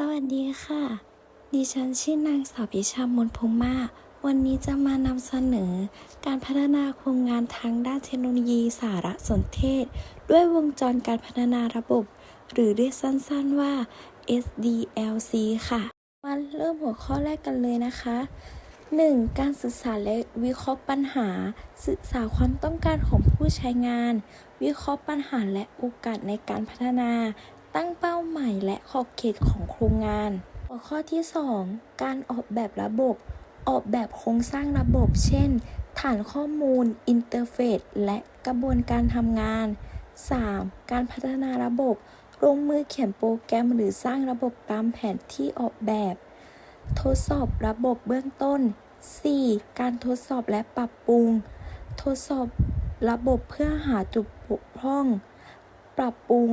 สวัสดีค่ะ ดิฉันชื่อนางสาวพิชามนพงมา วันนี้จะมานำเสนอ การพัฒนาโครงงานทางด้านเทคโนโลยีสารสนเทศ ด้วยวงจรการพัฒนาระบบ หรือเรียกสั้นๆว่า SDLC ค่ะ มาเริ่มหัวข้อแรกกันเลยนะคะ 1. การศึกษาและวิเคราะห์ปัญหา ศึกษาความต้องการของผู้ใช้งาน วิเคราะห์ปัญหาและโอกาสในการพัฒนา ตั้งเป้าหมายและขอบเขตของโครงงาน หัวข้อที่ 2 การออกแบบระบบ ออกแบบโครงสร้างระบบ เช่น ฐานข้อมูล อินเทอร์เฟซ และกระบวนการทำงาน 3. การพัฒนาระบบ ลงมือเขียนโปรแกรมหรือสร้างระบบตามแผนที่ออกแบบ ทดสอบระบบเบื้องต้น 4. การทดสอบและปรับปรุง ทดสอบระบบเพื่อหาจุดบกพร่อง ปรับปรุง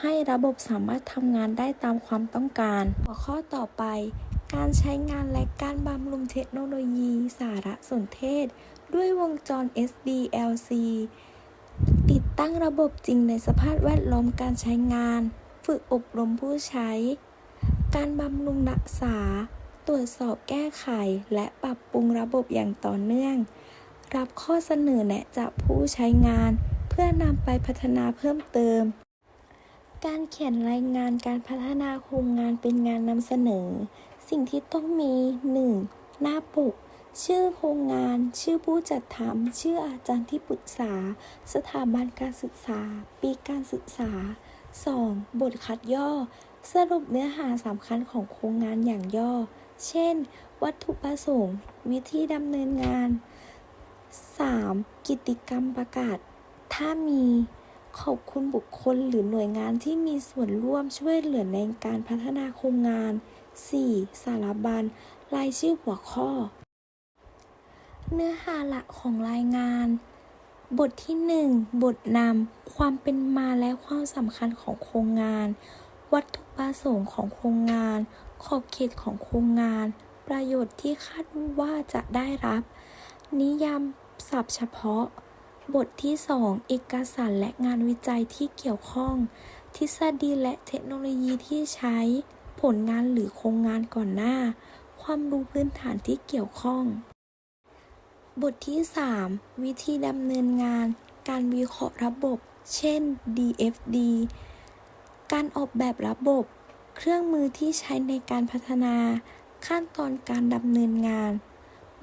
ให้ระบบสามารถทำงานได้ตามความต้องการ หัวข้อต่อไป การใช้งานและการบำรุงเทคโนโลยี สารสนเทศ ด้วยวงจร SDLC ติดตั้งระบบจริงในสภาพแวดล้อมการใช้งาน ฝึกอบรมผู้ใช้ การบำรุงรักษา ตรวจสอบแก้ไข และปรับปรุงระบบอย่างต่อเนื่อง รับข้อเสนอแนะจากผู้ใช้งาน พื่อนำไปพัฒนาเพิ่มเติม การเขียนรายงานการพัฒนาโครงงานเป็นงานนำเสนอ สิ่งที่ต้องมี 1. หน้าปก ชื่อโครงงาน ชื่อผู้จัดทำชื่ออาจารย์ที่ปรึกษา สถาบันการศึกษา ปีการศึกษา 2. บทคัดย่อ สรุปเนื้อหาสำคัญของโครงงานอย่างย่อ เช่น วัตถุประสงค์ วิธีดำเนินงาน 3. กิจกรรมประกาศ ถ้ามีขอบคุณบุคคลหรือหน่วยงานที่มีส่วนร่วมช่วยเหลือในการพัฒนาโครงงาน 4. สารบัญรายชื่อหัวข้อ เนื้อหาหลักของรายงาน บทที่ 1 บทนำความเป็นมาและความสำคัญของโครงงาน วัตถุประสงค์ของโครงงาน ขอบเขตของโครงงาน ประโยชน์ที่คาดว่าจะได้รับ นิยามศัพท์เฉพาะ บทที่ 2 เอกสารและงานวิจัยที่เกี่ยวข้อง ทฤษฎีและเทคโนโลยีที่ใช้ ผลงานหรือโครงงานก่อนหน้า ความรู้พื้นฐานที่เกี่ยวข้อง บทที่ 3 วิธีดำเนินงาน การวิเคราะห์ระบบ เช่น DFD การออกแบบระบบ เครื่องมือที่ใช้ในการพัฒนา ขั้นตอนการดำเนินงาน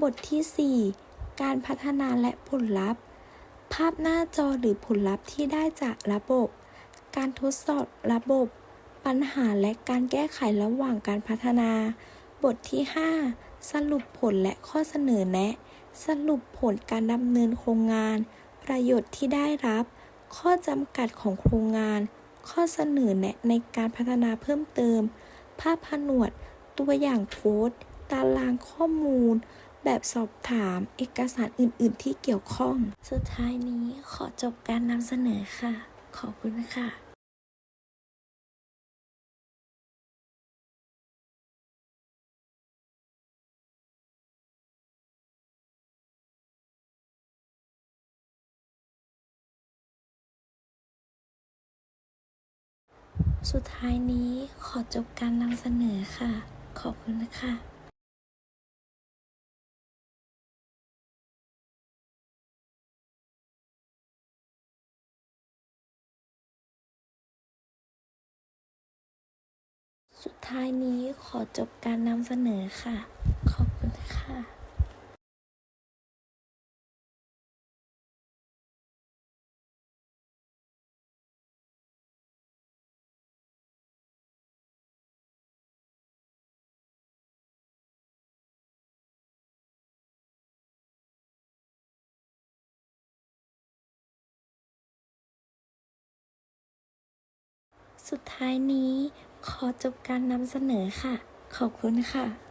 บทที่ 4 การพัฒนาและผลลัพธ์ ภาพหน้าจอหรือผลลัพธ์ที่ได้จากระบบ การทดสอบระบบ ปัญหาและการแก้ไขระหว่างการพัฒนา บทที่ 5 สรุปผลและข้อเสนอแนะ สรุปผลการดำเนินโครงงาน ประโยชน์ที่ได้รับ ข้อจำกัดของโครงงาน ข้อเสนอแนะในการพัฒนาเพิ่มเติม ภาพผนวด ตัวอย่างโค้ด ตารางข้อมูล แบบสอบถาม เอกสารอื่น ๆ ที่เกี่ยวข้อง สุดท้ายนี้ขอจบการนำเสนอค่ะ ขอบคุณค่ะสุดท้ายนี้ขอจบการนำเสนอค่ะ ขอบคุณนะคะ สุดท้ายนี้ขอจบการนำเสนอค่ะ ขอบคุณค่ะสุดท้ายนี้ ขอจบการนำเสนอค่ะ ขอบคุณค่ะ